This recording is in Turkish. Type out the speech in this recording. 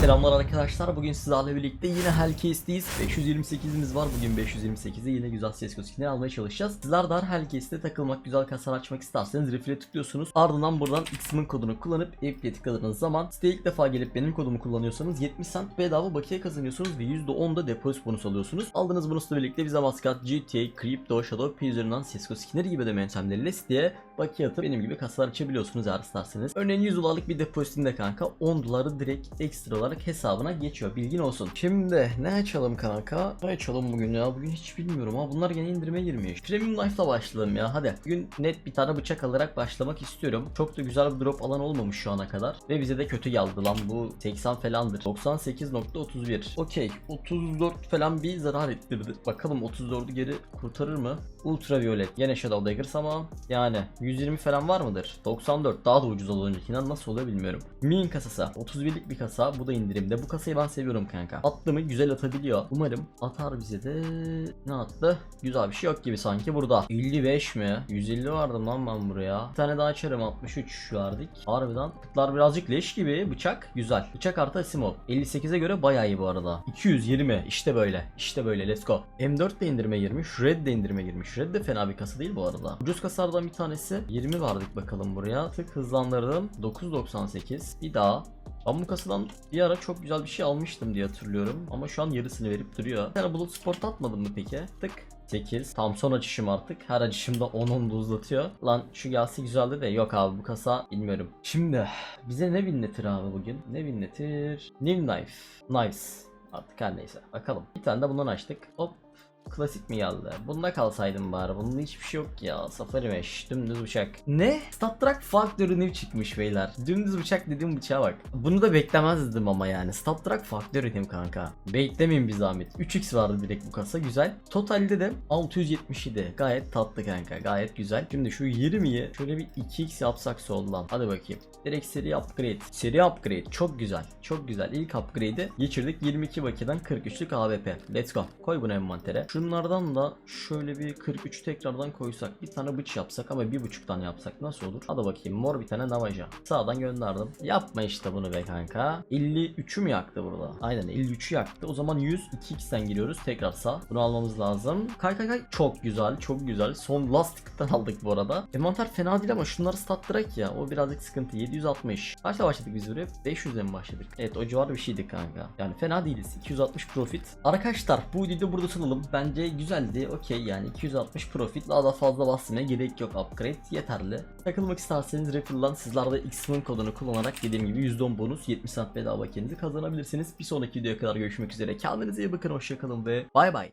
Selamlar arkadaşlar. Bugün sizlerle birlikte yine Hellcase'deyiz. 528'imiz var. Bugün 528'e yine güzel CSGO skinleri almaya çalışacağız. Sizler de Hellcase'de takılmak, güzel kasar açmak isterseniz refile tıklıyorsunuz. Ardından buradan X'min kodunu kullanıp App'le tıkladığınız zaman siteye ilk defa gelip benim kodumu kullanıyorsanız 70 cent bedava bakiye kazanıyorsunuz ve %10'da depozit bonus alıyorsunuz. Aldığınız bonusla birlikte Visa Maskart, GTA, Crypto, Shadow, P üzerinden CSGO skinleri gibi de yöntemleriyle siteye bakiye atıp benim gibi kasalar açabiliyorsunuz eğer isterseniz. Örneğin 100 dolarlık bir depozitinde kanka 10 doları direkt ekstra olarak hesabına geçiyor. Bilgin olsun. Şimdi ne açalım kanka? Ne açalım bugün ya? Bugün hiç bilmiyorum ama bunlar gene indirime girmiş. Premium Life'la başlayalım ya. Hadi. Bugün net bir tane bıçak alarak başlamak istiyorum. Çok da güzel bir drop alan olmamış şu ana kadar. Ve bize de kötü geldi lan bu 80 falandır. 98.31. Okey. 34 falan bir zarar ettirdi. Bakalım 34'ü geri kurtarır mı? Ultraviolet. Yine Shadow Daggers ama yani 120 falan var mıdır? 94 daha da ucuz olur öncekinden nasıl oluyor bilmiyorum. Min kasası 31'lik bir kasa bu da indirimde. Bu kasayı ben seviyorum kanka. Attı mı güzel atabiliyor. Umarım atar bize de ne attı? Güzel bir şey yok gibi sanki burada. 55 mi? 150 vardım lan ben buraya. Bir tane daha açarım 63 verdik. Harbiden tıklar birazcık leş gibi. Bıçak güzel. Bıçak artı Asimov. 58'e göre bayağı iyi bu arada. 220 işte böyle. İşte böyle let's go. M4 de indirime girmiş. Red de indirime girmiş. Red de fena bir kasa değil bu arada. Ucuz kasalardan bir tanesi 20 verdik bakalım buraya. Tık hızlandırdım. 9.98. Bir daha. Ben bu kasadan bir ara çok güzel bir şey almıştım diye hatırlıyorum. Ama şu an yarısını verip duruyor. Bir tane Bulut Sport atmadın mı peki? Tık. 8. Tam son açışım artık. Her açışımda 10-10 da uzatıyor. Lan şu gelse güzeldi de yok abi bu kasa bilmiyorum. Şimdi bize ne binletir abi bugün? Ne binletir? New Knife. Nice. Artık her neyse. Bakalım. Bir tane de bundan açtık. Hop. Klasik mi geldi? Bunda kalsaydım bari. Bunda hiçbir şey yok ya. Safari Mesh. Dümdüz bıçak. Ne? Star Trek Factory New çıkmış beyler. Dümdüz bıçak dediğim bıçağa bak. Bunu da beklemezdim ama yani. Star Trek Factory New kanka. Beklemeyin bir zahmet. 3x vardı direkt bu kasa. Güzel. Totalde de 677. Gayet tatlı kanka. Gayet güzel. Şimdi şu 20'yi şöyle bir 2x yapsak soldan. Hadi bakayım. Direkt seri upgrade. Seri upgrade. Çok güzel. Çok güzel. İlk upgrade'i geçirdik. 22 bakiyeden 43'lük AWP. Let's go. Koy bunu envantere. Şunlardan da şöyle bir 43 tekrardan koysak. Bir tane bıç yapsak ama bir buçuktan yapsak nasıl olur? Hadi bakayım. Mor bir tane navaja. Sağdan gönderdim. Yapma işte bunu be kanka. 53'ü mü yaktı burada? Aynen 53'ü yaktı. O zaman 100 2x'ten giriyoruz. Tekrar sağ. Bunu almamız lazım. Kay kay kay. Çok güzel. Çok güzel. Son lastikten aldık bu arada. Envanter fena değil ama şunları stattırak ya. O birazcık sıkıntı. 760. Kaçta başladık biz buraya? 500'e mi başladık? Evet o civar bir şeydi kanka. Yani fena değiliz. 260 profit. Arkadaşlar bu videoyu burada tutalım. Bence güzeldi. Okey yani 260 profit. Daha da fazla basmaya gerek yok. Upgrade yeterli. Takılmak isterseniz Refill'dan sizler de X'min kodunu kullanarak dediğim gibi %10 bonus 70 cent bedava kendinizi kazanabilirsiniz. Bir sonraki videoya kadar görüşmek üzere. Kendinize iyi bakın. Hoşçakalın ve bay bay.